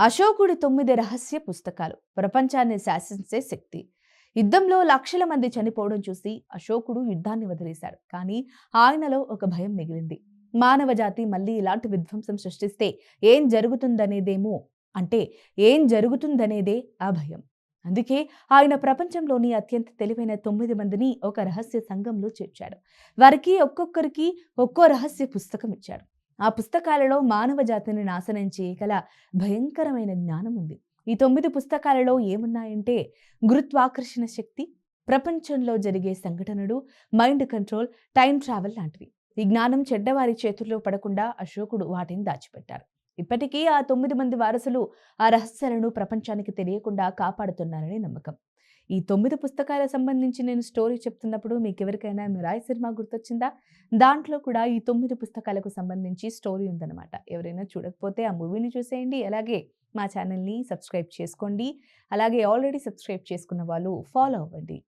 అశోకుడి తొమ్మిది రహస్య పుస్తకాలు. ప్రపంచాన్ని శాసించే శక్తి. యుద్ధంలో లక్షల మంది చనిపోవడం చూసి అశోకుడు యుద్ధాన్ని వదిలేశాడు. కానీ ఆయనలో ఒక భయం మిగిలింది. మానవ జాతి మళ్ళీ ఇలాంటి విధ్వంసం సృష్టిస్తే ఏం జరుగుతుందనేదేమో అంటే ఏం జరుగుతుందనేదే ఆ భయం. అందుకే ఆయన ప్రపంచంలోని అత్యంత తెలివైన తొమ్మిది మందిని ఒక రహస్య సంఘంలో చేర్చాడు. వారికి ఒక్కొక్కరికి ఒక్కో రహస్య పుస్తకం ఇచ్చాడు. ఆ పుస్తకాలలో మానవ జాతిని నాశనం చేయగల భయంకరమైన జ్ఞానం ఉంది. ఈ తొమ్మిది పుస్తకాలలో ఏమున్నాయంటే గురుత్వాకర్షణ శక్తి ప్రపంచంలో జరిగే సంఘటనలు మైండ్ కంట్రోల్ టైం ట్రావెల్ లాంటివి. ఈ జ్ఞానం చెడ్డవారి చేతుల్లో పడకుండా అశోకుడు వాటిని దాచిపెట్టారు. ఇప్పటికీ ఆ తొమ్మిది మంది వారసులు ఆ రహస్యాలను ప్రపంచానికి తెలియకుండా కాపాడుతున్నారని నమ్మకం. ఈ తొమ్మిది పుస్తకాల సంబంధించి నేను స్టోరీ చెప్తున్నప్పుడు మీకు ఎవరికైనా మిరాయ్ సినిమా గుర్తొచ్చిందా? దాంట్లో కూడా ఈ తొమ్మిది పుస్తకాలకు సంబంధించి స్టోరీ ఉందన్నమాట. ఎవరైనా చూడకపోతే ఆ మూవీని చూసేయండి. అలాగే మా ఛానల్ని సబ్స్క్రైబ్ చేసుకోండి. అలాగే ఆల్రెడీ సబ్స్క్రైబ్ చేసుకున్న వాళ్ళు ఫాలో అవ్వండి.